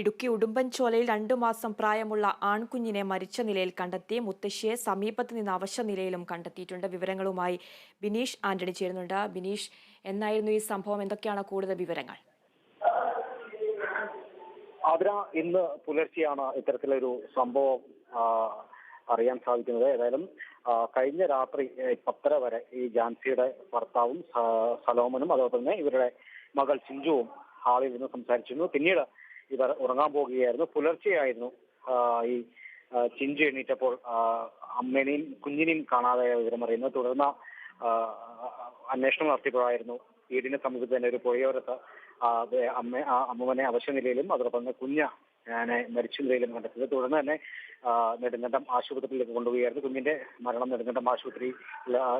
ഇടുക്കി ഉടുമ്പൻചോലയിൽ രണ്ടു മാസം പ്രായമുള്ള ആൺകുഞ്ഞിനെ മരിച്ച നിലയിൽ കണ്ടെത്തി മുത്തശ്ശിയെ സമീപത്ത് നിന്ന് അവശ നിലയിലും കണ്ടെത്തിയിട്ടുണ്ട്. വിവരങ്ങളുമായി ബിനീഷ് ആന്റണി ചേരുന്നുണ്ട്. ബിനീഷ് എന്നായിരുന്നു ഈ സംഭവം? എന്തൊക്കെയാണ് കൂടുതൽ വിവരങ്ങൾ? അതിന ഇന്ന് പുലർച്ചെയാണ് ഇത്തരത്തിലൊരു സംഭവം അറിയാൻ സാധിക്കുന്നത്. ഏതായാലും കഴിഞ്ഞ രാത്രി പത്തര വരെ ഈ ജാൻസിയുടെ ഭർത്താവും സലോമനും അതോടൊപ്പം തന്നെ ഇവരുടെ മകൾ ചിഞ്ചുവും ഹാളിൽ നിന്ന് സംസാരിച്ചിരുന്നു. പിന്നീട് ഇവർ ഉറങ്ങാൻ പോകുകയായിരുന്നു. പുലർച്ചെയായിരുന്നു ഈ ചിഞ്ചു എണീറ്റപ്പോൾ ആ, അമ്മേനെയും കുഞ്ഞിനെയും കാണാതായ വിവരം അറിയുന്നത് തുടർന്ന് അന്വേഷണം നടത്തിയപ്പോഴായിരുന്നു വീടിന് സമീപത്ത് തന്നെ ഒരു പുഴയോരത്ത് അമ്മ അമ്മുവനെ അവശ്യ നിലയിലും അതോടൊപ്പം തന്നെ കുഞ്ഞ മരിച്ച നിലയിലും കണ്ടെത്തിയത്. തുടർന്ന് തന്നെ നെടുങ്കണ്ടം ആശുപത്രിയിലേക്ക് കൊണ്ടുപോവുകയായിരുന്നു. കുഞ്ഞിന്റെ മരണം നെടുങ്കണ്ടം ആശുപത്രിയിൽ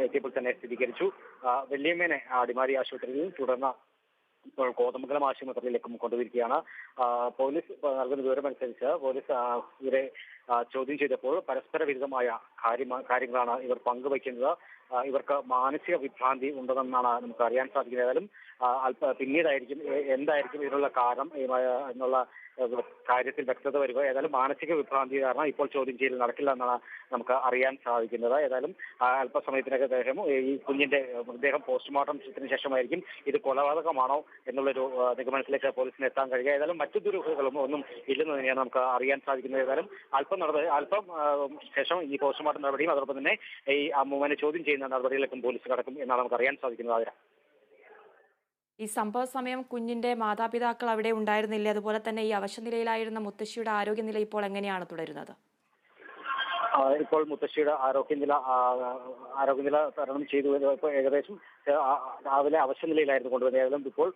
എത്തിയപ്പോൾ തന്നെ സ്ഥിരീകരിച്ചു. വെള്ളിയമ്മേനെ അടിമാലി ആശുപത്രിയിൽ തുടർന്ന് കോതമംഗലം ആശുപത്രിയിലേക്കും കൊണ്ടുവരികയാണ്. പോലീസ് നൽകുന്ന വിവരമനുസരിച്ച് പോലീസ് ഇവരെ ചോദ്യം ചെയ്തപ്പോൾ പരസ്പര വിരുദ്ധമായ കാര്യങ്ങളാണ് ഇവർ പങ്കുവയ്ക്കുന്നത്. ഇവർക്ക് മാനസിക വിഭ്രാന്തി ഉണ്ടെന്നാണ് നമുക്ക് അറിയാൻ സാധിക്കുന്നത്. ഏതായാലും അല്പ പിന്നീടായിരിക്കും എന്തായിരിക്കും ഇതിനുള്ള കാരണം എന്നുള്ള കാര്യത്തിൽ വ്യക്തത വരിക. ഏതായാലും മാനസിക വിഭ്രാന്തി കാരണം ഇപ്പോൾ ചോദ്യം ചെയ്യൽ നടക്കില്ല എന്നാണ് നമുക്ക് അറിയാൻ സാധിക്കുന്നത്. ഏതായാലും അല്പസമയത്തിനൊക്കെ അല്പസമയത്തിനകം ശേഷം ഈ കുഞ്ഞിന്റെ മൃതദേഹം പോസ്റ്റ്മോർട്ടത്തിന് ശേഷമായിരിക്കും ഇത് കൊലപാതകമാണോ എന്നുള്ളൊരു നിഗമനത്തിലേക്ക് പോലീസിന് എത്താൻ കഴിയുക. ഏതായാലും മറ്റു ദുരൂഹതകളും ഒന്നും ഇല്ലെന്ന് തന്നെയാണ് നമുക്ക് അറിയാൻ സാധിക്കുന്നത്. ഏതായാലും അല്പം നടന്ന് അല്പം ശേഷം ഈ പോസ്റ്റ്മോർട്ടം നടപടിയും അതോടൊപ്പം തന്നെ ഈ അമ്മൂമ്മനെ ചോദ്യം ചെയ്യുന്ന നടപടികളിലേക്കും പോലീസ് കടക്കും എന്നാണ് നമുക്ക് അറിയാൻ സാധിക്കുന്നത് അതിന് ഈ സംഭവ സമയം കുഞ്ഞിന്റെ മാതാപിതാക്കൾ അവിടെ ഉണ്ടായിരുന്നില്ല. അതുപോലെ തന്നെ ഈ അവശനിലയിലായിരുന്ന മുത്തശ്ശിയുടെ ആരോഗ്യനില ഇപ്പോൾ എങ്ങനെയാണ് തുടരുന്നത്? ഇപ്പോൾ മുത്തശ്ശിയുടെ ആരോഗ്യനില ആരോഗ്യനില തരണം ചെയ്തു. ഏകദേശം രാവിലെ അവശ്യ നിലയിലായിരുന്നു കൊണ്ടുവന്നത്. ഏകദേശം ഇപ്പോൾ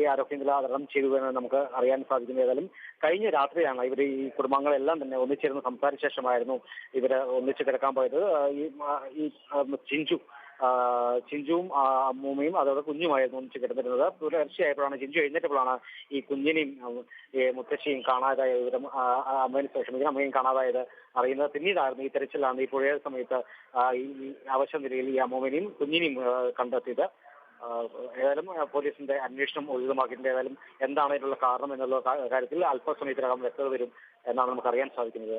ഈ ആരോഗ്യനില തരണം ചെയ്തു എന്ന് നമുക്ക് അറിയാൻ സാധിക്കുന്നു ഏതായാലും. കഴിഞ്ഞ രാത്രിയാണ് ഇവർ ഈ കുടുംബങ്ങളെല്ലാം തന്നെ ഒന്നിച്ചിരുന്ന് സംസാരിച്ച ശേഷമായിരുന്നു ഇവർ ഒന്നിച്ച് കിടക്കാൻ പോയത്. ഈ ചിഞ്ചു ചിഞ്ചുവും അമ്മൂമ്മയും അതോടെ കുഞ്ഞുമായിരുന്നു ഒന്നിച്ച് കിടന്നിരുന്നത്. പുലർച്ചയായപ്പോഴാണ് ചിഞ്ചു എഴുന്നേറ്റപ്പോഴാണ് ഈ കുഞ്ഞിനെയും മുത്തശ്ശിയും കാണാതായ വിവരം അമ്മേന് വിഷമിക്കുന്ന അമ്മയും കാണാതായത് അറിയുന്നത്. പിന്നീടായിരുന്നു ഈ തെരച്ചിലാണ് ഈ പുഴയ സമയത്ത് ഈ അവശ്യ നിലയിൽ ഈ അമ്മൂമ്മനെയും കുഞ്ഞിനെയും കണ്ടെത്തിയത്. ഏതായാലും പോലീസിന്റെ അന്വേഷണം ഊർജിതമാക്കിയിട്ടുണ്ട് ഏതായാലും എന്താണ് ഇതിനുള്ള കാരണം എന്നുള്ള കാര്യത്തിൽ അല്പസമയത്തിനകം വ്യക്തത വരും എന്നാണ് നമുക്ക് അറിയാൻ സാധിക്കുന്നത്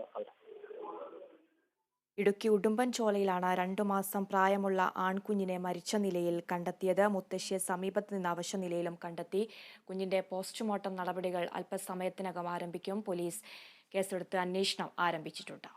ഇടുക്കി ഉടുമ്പൻചോലയിലാണ് രണ്ടു മാസം പ്രായമുള്ള ആൺകുഞ്ഞിനെ മരിച്ച നിലയിൽ കണ്ടെത്തിയത്. മുത്തശ്ശിയെ സമീപത്ത് നിന്ന് അവശ നിലയിലും കണ്ടെത്തി. കുഞ്ഞിന്റെ പോസ്റ്റ്മോർട്ടം നടപടികൾ അല്പസമയത്തിനകം ആരംഭിക്കും. പോലീസ് കേസെടുത്ത് അന്വേഷണം ആരംഭിച്ചിട്ടുണ്ട്.